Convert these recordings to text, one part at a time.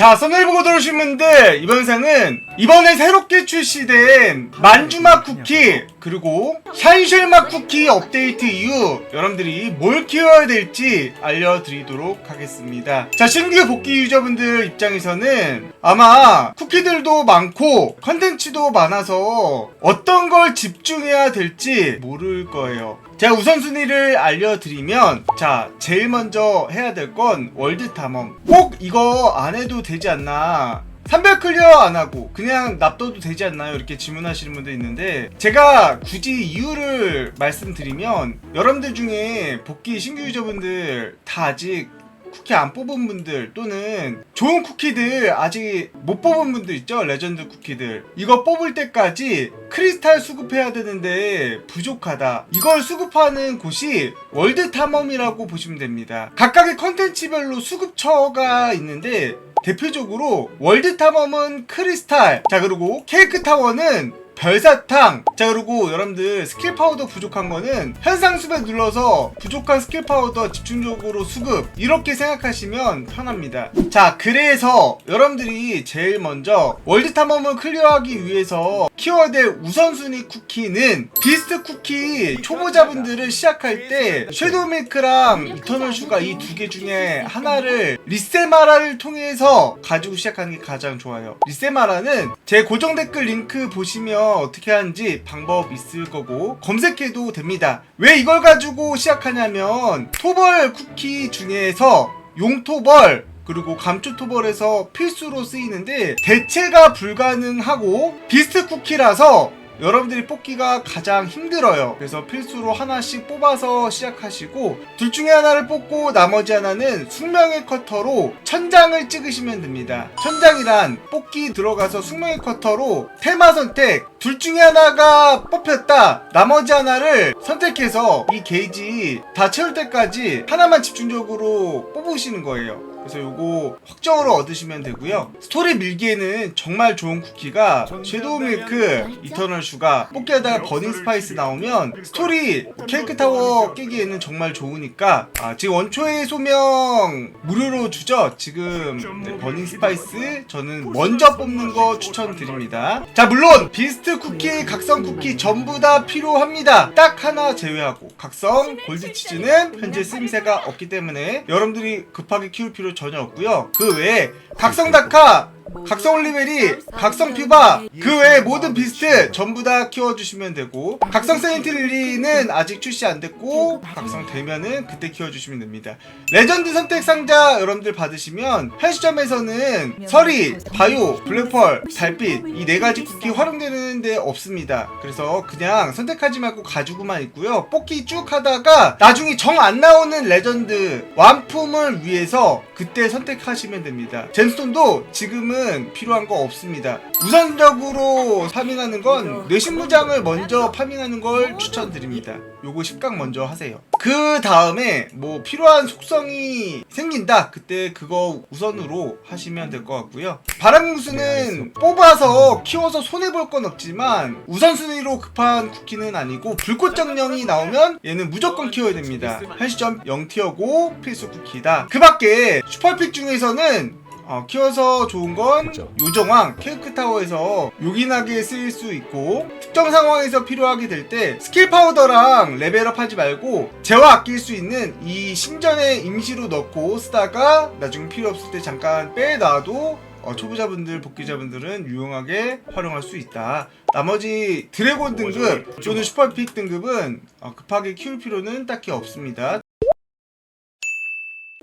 자, 썸네일 보고 들어오신 분들, 이번 영상은 이번에 새롭게 출시된 만주맛 쿠키, 그리고 현실맛 쿠키 업데이트 이후 여러분들이 뭘 키워야 될지 알려드리도록 하겠습니다. 자, 신규 복귀 유저분들 입장에서는 아마 쿠키들도 많고 컨텐츠도 많아서 어떤 걸 집중해야 될지 모를 거예요. 제가 우선순위를 알려드리면 자 제일 먼저 해야 될 건 월드 탐험 꼭 이거 안 해도 되지 않나 300 클리어 안 하고 그냥 납둬도 되지 않나요? 이렇게 질문하시는 분도 있는데 제가 굳이 이유를 말씀드리면 여러분들 중에 복귀 신규 유저분들 다 아직 쿠키 안 뽑은 분들 또는 좋은 쿠키들 아직 못 뽑은 분들 있죠? 레전드 쿠키들. 이거 뽑을 때까지 크리스탈 수급해야 되는데 부족하다. 이걸 수급하는 곳이 월드 탐험이라고 보시면 됩니다. 각각의 컨텐츠별로 수급처가 있는데 대표적으로 월드 탐험은 크리스탈. 자 그리고 케이크 타워는 별사탕! 자 그리고 여러분들 스킬 파우더 부족한 거는 현상 수배 눌러서 부족한 스킬 파우더 집중적으로 수급 이렇게 생각하시면 편합니다. 자 그래서 여러분들이 제일 먼저 월드 탐험을 클리어하기 위해서 키워야 될 우선순위 쿠키는 비스트 쿠키 초보자분들을 시작할 때 섀도우 밀크랑 이터널 슈가 이 두 개 중에 하나를 리세마라를 통해서 가지고 시작하는 게 가장 좋아요. 리세마라는 제 고정 댓글 링크 보시면 어떻게 하는지 방법 있을 거고 검색해도 됩니다. 왜 이걸 가지고 시작하냐면 토벌 쿠키 중에서 용토벌 그리고 감초토벌에서 필수로 쓰이는데 대체가 불가능하고 비스트 쿠키라서 여러분들이 뽑기가 가장 힘들어요. 그래서 필수로 하나씩 뽑아서 시작하시고 둘 중에 하나를 뽑고 나머지 하나는 숙명의 커터로 천장을 찍으시면 됩니다. 천장이란 뽑기 들어가서 숙명의 커터로 테마 선택 둘 중에 하나가 뽑혔다. 나머지 하나를 선택해서 이 게이지 다 채울 때까지 하나만 집중적으로 뽑으시는 거예요. 그래서 요거 확정으로 얻으시면 되고요. 스토리 밀기에는 정말 좋은 쿠키가 섀도우 밀크, 이터널 슈가 뽑기하다가 버닝 스파이스 나오면 스토리 케이크 타워 깨기에는 정말 좋으니까 아, 지금 원초의 소명 무료로 주죠. 지금 네, 버닝 스파이스 저는 먼저 뽑는 거 추천드립니다. 자 물론 비스트 쿠키, 각성 쿠키 전부 다 필요합니다. 딱 하나 제외하고 각성 골드 치즈는 현재 쓰임새가 없기 때문에 여러분들이 급하게 키울 필요 전혀 없고요. 그 외에 각성 다카 각성 올리베리, 각성 퓨바, 그 외에 모든 비스트 전부 다 키워주시면 되고, 각성 세인트릴리는 아직 출시 안 됐고, 각성 되면은 그때 키워주시면 됩니다. 레전드 선택 상자 여러분들 받으시면, 현 시점에서는 서리, 바요, 블랙펄, 달빛, 이 네 가지 쿠키 활용되는데 없습니다. 그래서 그냥 선택하지 말고 가지고만 있고요. 뽑기 쭉 하다가, 나중에 정 안 나오는 레전드 완품을 위해서 그때 선택하시면 됩니다. 젠스톤도 지금은 필요한 거 없습니다. 우선적으로 파밍하는 건 뇌신무장을 먼저 파밍하는 걸 추천드립니다. 요거 10강 먼저 하세요. 그 다음에 뭐 필요한 속성이 생긴다. 그때 그거 우선으로 하시면 될 것 같고요. 바람궁수는 뽑아서 키워서 손해볼 건 없지만 우선순위로 급한 쿠키는 아니고 불꽃정령이 나오면 얘는 무조건 키워야 됩니다. 현 시점 0티어고 필수 쿠키다. 그 밖에 슈퍼픽 중에서는 어, 키워서 좋은 건 요정왕 케이크 타워에서 요긴하게 쓰일 수 있고 특정 상황에서 필요하게 될 때 스킬 파우더랑 레벨업 하지 말고 재화 아낄 수 있는 이 신전에 임시로 넣고 쓰다가 나중에 필요 없을 때 잠깐 빼놔도 어, 초보자분들, 복귀자분들은 유용하게 활용할 수 있다. 나머지 드래곤 등급 또는 슈퍼픽 등급은 어, 급하게 키울 필요는 딱히 없습니다.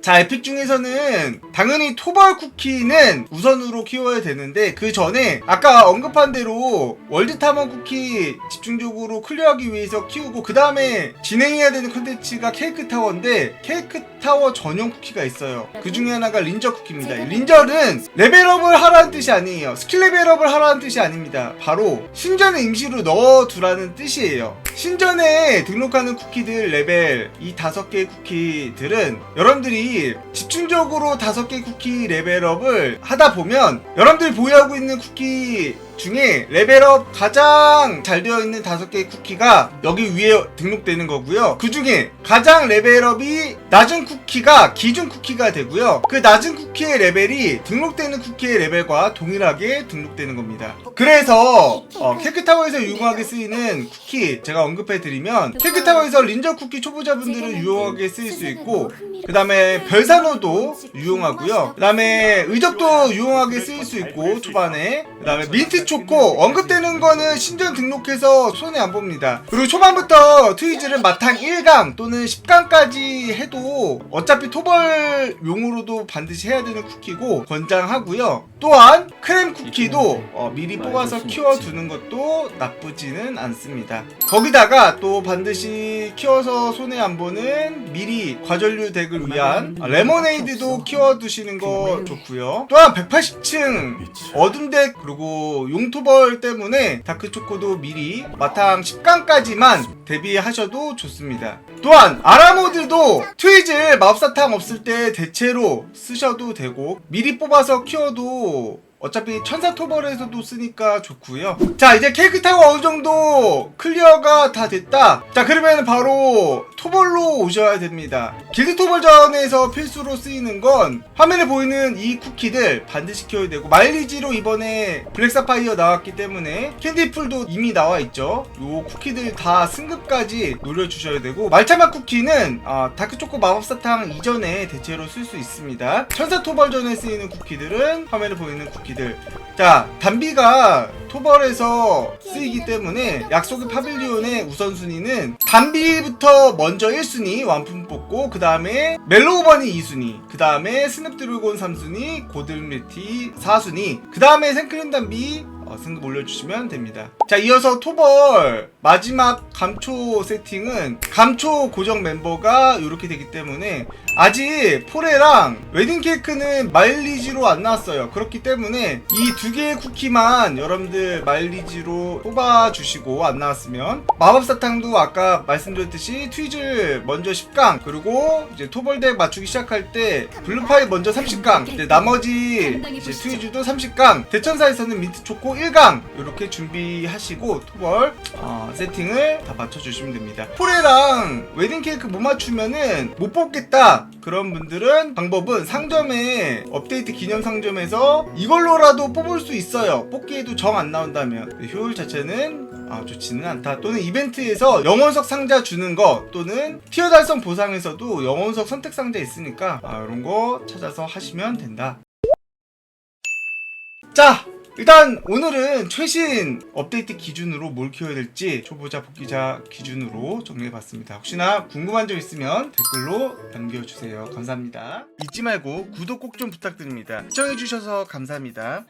자, 에픽 중에서는 당연히 토벌 쿠키는 우선으로 키워야 되는데 그 전에 아까 언급한 대로 월드 탐험 쿠키 집중적으로 클리어하기 위해서 키우고 그 다음에 진행해야 되는 컨텐츠가 케이크 타워인데 케이크 타워 전용 쿠키가 있어요. 그 중에 하나가 린저 쿠키입니다. 린저는 레벨업을 하라는 뜻이 아니에요. 스킬 레벨업을 하라는 뜻이 아닙니다. 바로 신전에 임시로 넣어두라는 뜻이에요. 신전에 등록하는 쿠키들 레벨 이 다섯 개의 쿠키들은 여러분들이 집중적으로 다섯 개 쿠키 레벨업을 하다 보면 여러분들이 보유하고 있는 쿠키 중에 레벨업 가장 잘 되어 있는 다섯 개의 쿠키가 여기 위에 등록되는 거고요. 그 중에 가장 레벨업이 낮은 쿠키가 기준 쿠키가 되고요. 그 낮은 쿠키의 레벨이 등록되는 쿠키의 레벨과 동일하게 등록되는 겁니다. 그래서 어, 케이크타워에서 유용하게 쓰이는 쿠키 제가 언급해 드리면 케이크타워에서 린저 쿠키 초보자분들은 유용하게 쓰일 수 있고 그 다음에 별산호도 유용하고요. 그 다음에 의적도 유용하게 쓰일 수 있고 초반에 그 다음에 민트 초코 언급되는 거는 신전 등록해서 손해 안 봅니다. 그리고 초반부터 트위즈를 마탕 1강 또는 10강까지 해도 어차피 토벌용으로도 반드시 해야 되는 쿠키고 권장하고요. 또한 크렘 쿠키도 어, 미리 뽑아서 키워두는 것도 나쁘지는 않습니다. 거기다가 또 반드시 키워서 손해 안 보는 미리 과전류 덱을 위한 레모네이드도 키워두시는 거 좋고요. 또한 180층 어둠 덱 그리고 용토벌 때문에 다크초코도 미리 마탕 10강까지만 대비하셔도 좋습니다. 또한 아라모드도 트위즐 마법사탕 없을 때 대체로 쓰셔도 되고 미리 뽑아서 키워도 어차피 천사 토벌에서도 쓰니까 좋고요. 자 이제 케이크 타워 어느 정도 클리어가 다 됐다. 자 그러면 바로 토벌로 오셔야 됩니다. 길드 토벌전에서 필수로 쓰이는 건 화면에 보이는 이 쿠키들 반드시 키워야 되고 마일리지로 이번에 블랙 사파이어 나왔기 때문에 캔디풀도 이미 나와 있죠. 요 쿠키들 다 승급까지 노려주셔야 되고 말차맛 쿠키는 아, 다크초코 마법사탕 이전에 대체로 쓸 수 있습니다. 천사 토벌전에 쓰이는 쿠키들은 화면에 보이는 쿠키 들. 자 단비가 토벌에서 쓰이기 때문에 약속의 파빌리온의 우선순위는 단비부터 먼저 1순위 완품 뽑고 그 다음에 멜로우버니 2순위 그 다음에 스냅드래곤 3순위 고들밀티 4순위 그 다음에 생크림 단비 어, 승급 올려주시면 됩니다. 자, 이어서 토벌 마지막 감초 세팅은 감초 고정 멤버가 이렇게 되기 때문에 아직 포레랑 웨딩 케이크는 마일리지로 안 나왔어요. 그렇기 때문에 이 두 개의 쿠키만 여러분들 마일리지로 뽑아주시고 안 나왔으면 마법사탕도 아까 말씀드렸듯이 트위즐 먼저 10강 그리고 이제 토벌덱 맞추기 시작할 때 블루파이 먼저 30강 이제 나머지 이제 트위즐도 30강 대천사에서는 민트 초코 1강 이렇게 준비하시고 토벌 어, 세팅을 다 맞춰주시면 됩니다. 포레랑 웨딩 케이크 못 맞추면은 못 뽑겠다 그런 분들은 방법은 상점에 업데이트 기념 상점에서 이걸로라도 뽑을 수 있어요. 뽑기에도 정 안 나온다면 효율 자체는 아, 좋지는 않다. 또는 이벤트에서 영혼석 상자 주는 거 또는 티어 달성 보상에서도 영혼석 선택 상자 있으니까 아, 이런 거 찾아서 하시면 된다. 자, 일단 오늘은 최신 업데이트 기준으로 뭘 키워야 될지 초보자 복귀자 기준으로 정리해봤습니다. 혹시나 궁금한 점 있으면 댓글로 남겨주세요. 감사합니다. 잊지 말고 구독 꼭 좀 부탁드립니다. 시청해주셔서 감사합니다.